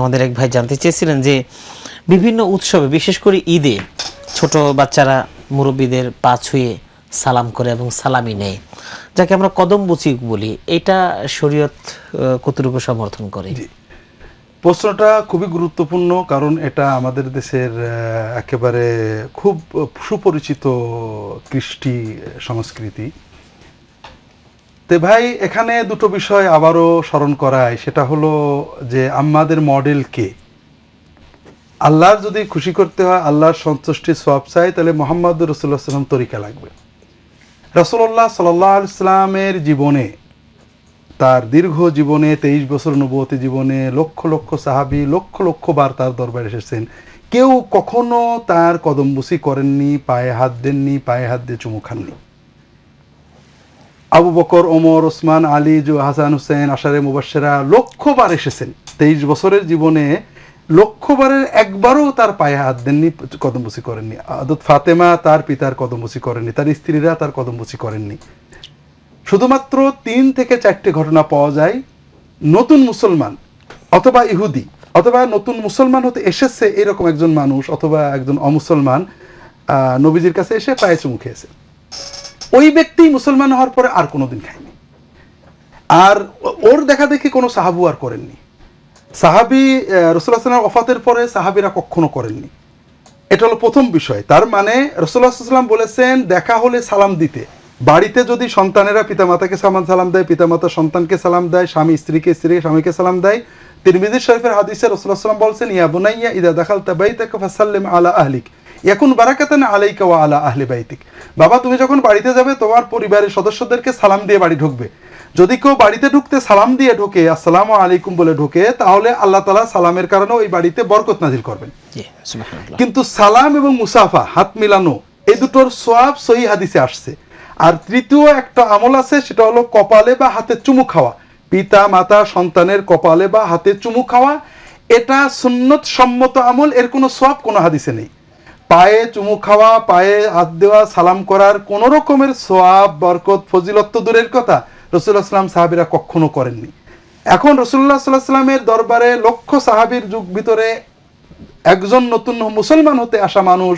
আমাদের এক ভাই জানতে চেয়েছিলেন যে বিভিন্ন উৎসবে, বিশেষ করে ঈদে, ছোট বাচ্চারা মুরব্বীদের পা ছুঁয়ে সালাম করে এবং সালামি নেয়। যাকে আমরা কদম বুচি বলি, এটা শরীয়ত কতটুকু সমর্থন করে। প্রশ্নটা খুবই গুরুত্বপূর্ণ, কারণ এটা আমাদের দেশের একেবারে খুব সুপরিচিত কৃষ্টি সংস্কৃতি। তে ভাই, এখানে দুটো বিষয় আবারও স্মরণ করায় সেটা হলো যে আমাদের মডেল কে? আল্লাহর যদি খুশি করতে হয়, আল্লাহর সন্তুষ্টির সব চাই, তাহলে মোহাম্মদ রসুল্লাহ সাল্লাম তরিকা লাগবে। রসুল্লাহ সাল্লাহ ইসলামের জীবনে, তার দীর্ঘ জীবনে, তেইশ বছর নবতী জীবনে, লক্ষ লক্ষ সাহাবি, লক্ষ লক্ষ বার তার দরবারে এসেছেন। কেউ কখনো তার কদমবুসি করেননি, পায়ে হাত দেননি, পায়ে হাত দিয়ে চুমু খাননি। আবু বকর, ওমর, ওসমান, আলী, জু, হাসান হুসেন আশারে মুবাসেরা লক্ষবার এসেছেন। তেইশ বছরের জীবনে লক্ষবারের একবারও তার পায়ে হাত দেননি কদমবুসি করেননি। আদত ফাতেমা তার পিতার কদমবুসি করেননি, তার স্ত্রীরা তার কদমবুসি করেননি। শুধুমাত্র তিন থেকে চারটে ঘটনা পাওয়া যায়, নতুন মুসলমান অথবা ইহুদি, অথবা নতুন মুসলমান হতে এসেছে এরকম একজন মানুষ অথবা একজন অমুসলমান নবীজির কাছে এসে পায়ে চুমু খেয়েছে। ওই ব্যক্তি মুসলমান হওয়ার পরে আর কোনোদিন খায়নি। আর ওর দেখা দেখি কোনো সাহাবু আর করেননি। সাহাবি রসুল্লাহ সাল্লাম অফাতের পরে সাহাবিরা কখনো করেননি। এটা হলো প্রথম বিষয়। তার মানে রসুল্লাহ সাল্লাম বলেছেন, দেখা হলে সালাম দিতে। বাড়িতে যদি সন্তানেরা পিতামাতাকে সালাম সালাম দেয় পিতামাতা সন্তানকে সালাম দেয়, স্বামী স্ত্রীকে স্ত্রী স্বামীকে সালাম দেয়, তিরমিজি শরীফের হাদিসে রসুল্লাহ সাল্লাম বলছেন, ইয়া বুনাইয়া ইদা দেখাল তাবাইতাকা ফাসাল্লিম আলা আহলিক। এখন বারাকাতান আলাইকা ওয়া আলা আহলি বাইতিক। বাবা তুমি যখন বাড়িতে যাবে তোমার পরিবারের সদস্যদেরকে সালাম দিয়ে বাড়ি ঢুকবে। যদি কেউ বাড়িতে ঢুকতে সালাম দিয়ে ঢোকে আসসালামু আলাইকুম বলে ঢোকে তাহলে আল্লাহ তালা সালামের কারণে ওই বাড়িতে বরকত নাজিল করবেন। জি সুবহানাল্লাহ। কিন্তু সালাম এবং মুসাফা হাত মিলানো এই দুটোর সোয়াব সহি হাদিসে আসছে। আর তৃতীয় একটা আমল আছে সেটা হলো কপালে বা হাতে চুমু খাওয়া। পিতা মাতা সন্তানের কপালে বা হাতে চুমু খাওয়া এটা সুন্নত সম্মত আমল এর কোনো সোয়াব কোনো হাদিসে নেই। পায়ে চুমু খাওয়া, পায়ে হাত দেওয়া, সালাম করার কোন রকমের সোয়াব, বরকত, ফজিলত তো দূরের কথা। রসুল্লাহ সাল্লাম সাহাবিরা কখনো করেননি। এখন রসুল্লাহ সাল্লাহ সাল্লামের দরবারে লক্ষ সাহাবির যুগ ভিতরে একজন নতুন মুসলমান হতে আসা মানুষ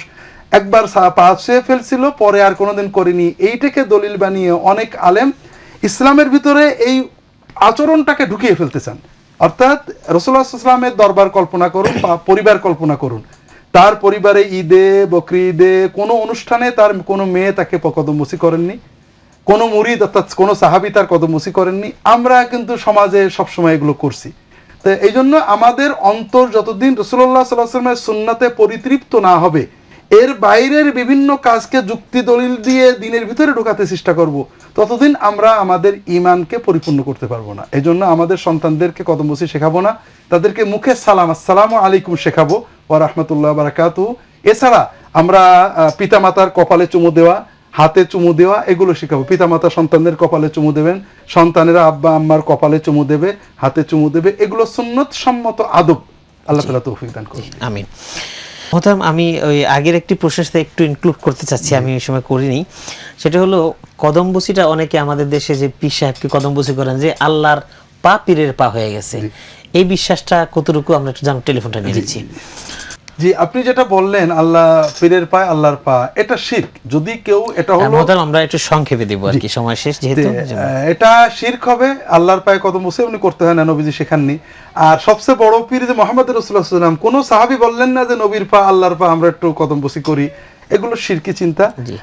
একবার পা ছুঁয়ে ফেলছিল, পরে আর কোনোদিন করেনি। এইটাকে দলিল বানিয়ে অনেক আলেম ইসলামের ভিতরে এই আচরণটাকে ঢুকিয়ে ফেলতে চান। অর্থাৎ রসুল্লাহামের দরবার কল্পনা করুন বা পরিবার কল্পনা করুন। তার পরিবারে ঈদে, বকরি ঈদে, কোনো অনুষ্ঠানে তার কোনো মেয়ে তাকে কদমবসি করেননি। কোনো মুরিদ, অর্থাৎ কোনো সাহাবি তার কদমবসি করেননি। আমরা কিন্তু সমাজে সবসময় এগুলো করছি। তো এই জন্য আমাদের অন্তর যতদিন রসুল্লাহ সাল্লামের সুন্নাতে পরিতৃপ্ত না হবে, এর বাইরের বিভিন্ন কাজকে যুক্তি দলিল দিয়ে দিনের ভিতরে ঢোকাতে চেষ্টা করব, ততদিন আমরা আমাদের ইমানকে পরিপূর্ণ করতে পারব না। এই জন্য আমাদের সন্তানদেরকে কদমবসি শেখাবো না, তাদেরকে মুখে সালাম, আসসালামু আলাইকুম শেখাবো। ও রহমতুল্লাহ বারাকাতু। এছাড়া আমরা পিতামাতার কপালে চুমু দেওয়া হাতে চুমু দেওয়া এগুলো শেখাবো। পিতামাতা সন্তানদের কপালে চুমু দেবেন সন্তানেরা আব্বা আম্মার কপালে চুমু দেবে হাতে চুমু দেবে এগুলো সুন্নত সম্মত আদব। আল্লাহ তালা তৌফিক দান করুন। আমিন। মোহতারাম আমি ওই আগের একটি প্রসেস একটু ইনক্লুড করতে চাচ্ছি আমি ওই সময় করিনি। সেটা হলো কদমবুসিটা অনেকে আমাদের দেশে যে পীর সাহেবকে কদমবুসি করেন যে আল্লাহর পা পীরের পা হয়ে গেছে। এই বিশ্বাসটা কতটুকু আমরা একটু জান টেলিফোনটা নিয়ে নিচ্ছি। জি আপনি যেটা বললেন আল্লাহ পীরের পায় আল্লাহর পা এটা শির্ক। যদি কেউ এটা হলো মোহতারাম আমরা একটু সংক্ষেপে দিব আর কি সময় শেষ যেহেতু এটা শির্ক হবে আল্লাহর পায়ে কদম বসে উনি করতে হয় না নবীজি শেখাননি। আর সবচেয়ে বড় পীর যে মোহাম্মদ রসুল্লাহাম কোন সাহাবি বললেন না যে নবীর পা আল্লাহর পা আমরা একটু কদম বসি করি। এগুলো শিরকি চিন্তা। জি।